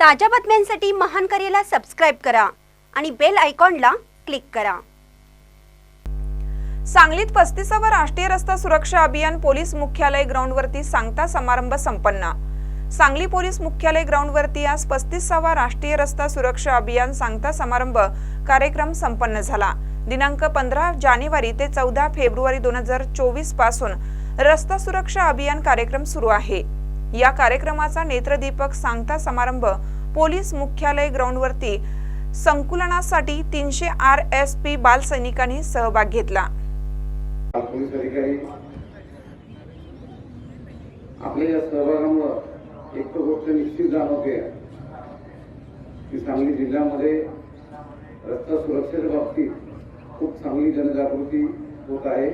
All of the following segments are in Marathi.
ताज्या बातम्यांसाठी महान करेला सबस्क्राईब करा आणि बेल आयकॉनला क्लिक करा. सांगलीत पस्तीसावा राष्ट्रीय रस्ता सुरक्षा अभियान पोलीस मुख्यालय ग्राउंडवरती सांगता समारंभ संपन्न. सांगली पोलीस मुख्यालय ग्राउंडवरती आज पस्तीसावा राष्ट्रीय रस्ता सुरक्षा अभियान सांगता समारंभ कार्यक्रम संपन्न झाला. दिनांक पंधरा जानेवारी ते चौदा फेब्रुवारी दोन हजार चोवीसपासून रस्ता सुरक्षा अभियान कार्यक्रम सुरू आहे. या कार्यक्रमाचा नेत्रदीपक सांगता समारंभ पोलीस मुख्यालय ग्राउंडवरती संकुलनासाठी तीनशे आर एस पी बालसैनिकांनी सहभाग घेतला. पोलीस अधिकारी आपल्या या सहभागामुळं एक तर गोष्ट निश्चित जाणवते की सांगली जिल्ह्यामध्ये रस्ता सुरक्षेच्या बाबतीत खूप चांगली जनजागृती होत आहे.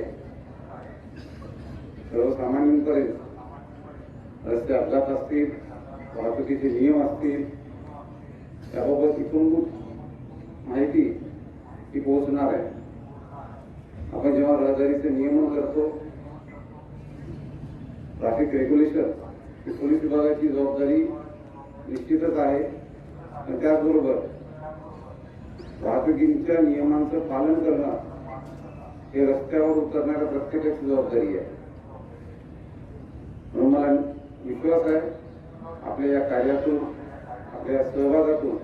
सर्वसामान्यांपर्यंत रस्ते अपघात असतील, वाहतुकीचे नियम असतील, त्याबाबत इतुनभूत माहिती ही पोहोचणार आहे. आपण जेव्हा रहदारीचे नियमन करतो ट्रॅफिक रेग्युलेशन ही पोलीस विभागाची जबाबदारी निश्चितच आहे. आणि त्याचबरोबर वाहतुकीच्या पालन करणं हे रस्त्यावर उतरणाऱ्या प्रत्येकाची आहे. म्हणून मला विश्वास आहे. आपल्या या कार्यातून आपल्या सहभागातून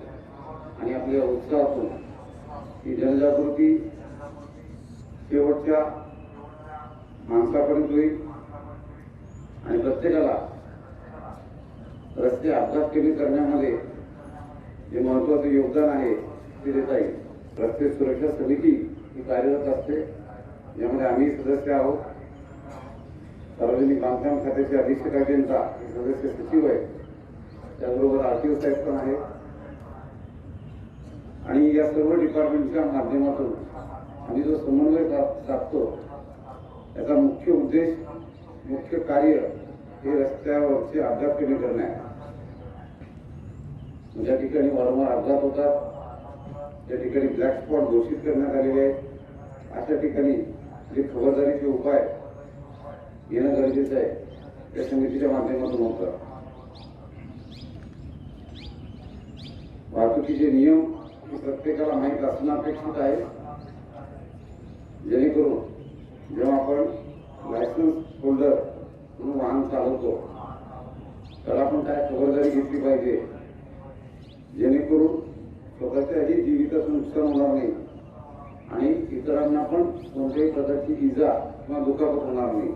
आणि आपल्या उत्साहातून ही जनजागृती शेवटच्या माणसापर्यंत होईल. आणि प्रत्येकाला रस्ते अपघात कमी करण्यामध्ये जे महत्वाचं योगदान आहे ते देता येईल. रस्ते सुरक्षा समिती ही कार्यरत असते यामध्ये आम्ही सदस्य आहोत. सार्वजनिक बांधकाम खात्याचे अधीक्षक अभियंता सदस्य सचिव आहे. त्याचबरोबर आरटीओ साहेब पण आहे. आणि या सर्व डिपार्टमेंटच्या माध्यमातून आम्ही जो समन्वय सा- साधतो त्याचा मुख्य उद्देश मुख्य कार्य हे रस्त्यावरचे अपघात कमी करणे आहे. ज्या ठिकाणी वारंवार अपघात होतात त्या ठिकाणी ब्लॅक स्पॉट घोषित करण्यात आलेले आहेत अशा ठिकाणी जे खबरदारीचे उपाय येणं गरजेचं आहे. त्या समितीच्या माध्यमातून होतं. वाहतुकीचे नियम प्रत्येकाला माहीत असणं अपेक्षित आहे. जेणेकरून जेव्हा आपण लायसन्स होल्डर म्हणून वाहन चालवतो तर आपण काय खबरदारी घेतली पाहिजे? जेणेकरून स्वतःच्याही जीविताचं नुकसान होणार नाही आणि इतरांना पण कोणत्याही प्रकारची इजा किंवा दुखापत होणार नाही.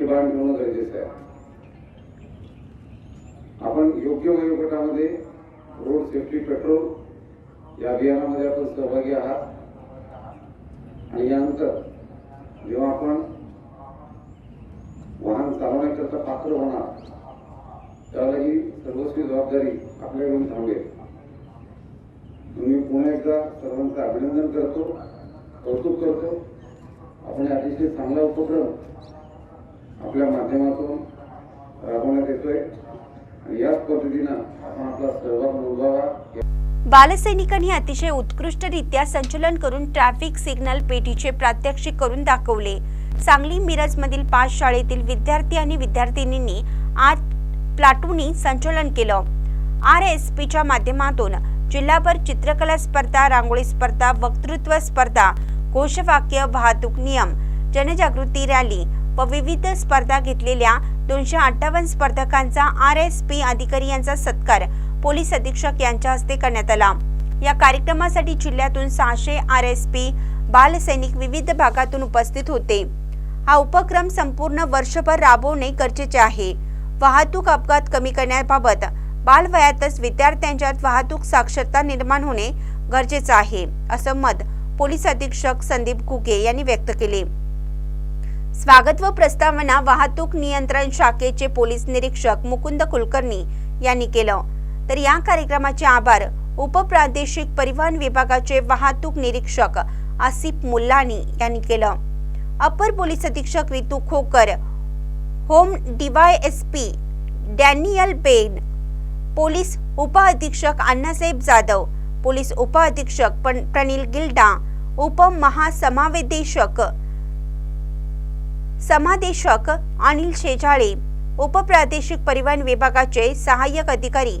हे भान मिळवणं गरजेचं आहे. आपण योग्य वयोगटामध्ये रोड सेफ्टी पेट्रोल या अभियानामध्ये आपण सहभागी आहात. आणि यानंतर जेव्हा आपण वाहन चालवण्याकरता पात्र होणार त्याला ही सर्वस्वी जबाबदारी आपल्याकडून थांबेल. मी पुन्हा एकदा सर्वांचं अभिनंदन करतो कौतुक करतो. आपण अतिशय चांगला उपक्रम आपल्या माध्यमातून राबवण्यात येतोय. आणि याच पद्धतीनं आपण आपला सहभाग नोंदवावा. बालसैनिकांनी अतिशय उत्कृष्टरित्या संचलन करून ट्रॅफिक सिग्नल पेटीचे प्रात्यक्षिक करून दाखवले. सांगली मिरज मधील पाच शाळेतील विद्यार्थी आणि विद्यार्थिनींनी आज प्लाटूनी संचलन केलं. आर एस पीच्या माध्यमातून जिल्हाभर चित्रकला स्पर्धा रांगोळी स्पर्धा वक्तृत्व स्पर्धा घोषवाक्य वाहतूक नियम जनजागृती रॅली व विविध स्पर्धा घेतलेल्या दोनशे अठ्ठावन्न स्पर्धकांचा आर एस पी अधिकारी यांचा सत्कार पोलीस अधीक्षक यांच्या हस्ते करण्यात आला. या कार्यक्रमासाठी जिल्ह्यातून सहाशे आर एस पी बालसैनिक विविध भागातून उपस्थित होते. हा उपक्रम संपूर्ण वर्षभर राबवणे गरजेचे आहे. वाहतूक अपघात कमी करण्याबाबत बालवयातच विद्यार्थ्यांच्यात वाहतूक साक्षरता निर्माण होणे गरजेचं आहे असं मत पोलीस अधीक्षक संदीप घुगे यांनी व्यक्त केले. स्वागत व प्रस्तावना वाहतूक नियंत्रण शाखेचे पोलीस निरीक्षक मुकुंद कुलकर्णी यांनी केलं. तर या कार्यक्रमाचे आभार उपप्रादेशिक परिवहन विभागाचे वाहतूक निरीक्षक आसिफ मुल्लानी यांनी केलं. अपर पोलीस अधीक्षक Ritu Khokar home DY S P Daniel Ben police उपअधीक्षक अण्णासाहेब जाधव पोलीस उपअधीक्षक पण- प्रणील गिल्डा उपमहासमावेदेशक समादेशक अनिल शेजाळे उपप्रादेशिक परिवहन विभागाचे सहाय्यक अधिकारी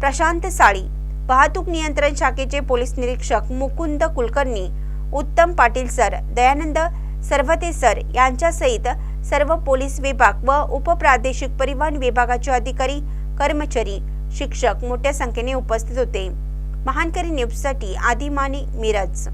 प्रशांत साळी वाहतूक नियंत्रण शाखेचे पोलीस निरीक्षक मुकुंद कुलकर्णी उत्तम पाटील सर दयानंद सरवते सर यांच्यासहित सर्व पोलीस विभाग व उपप्रादेशिक परिवहन विभागाचे अधिकारी कर्मचारी शिक्षक मोठ्या संख्येने उपस्थित होते. महानकरी न्यूजसाठी आदिमानी मिरज.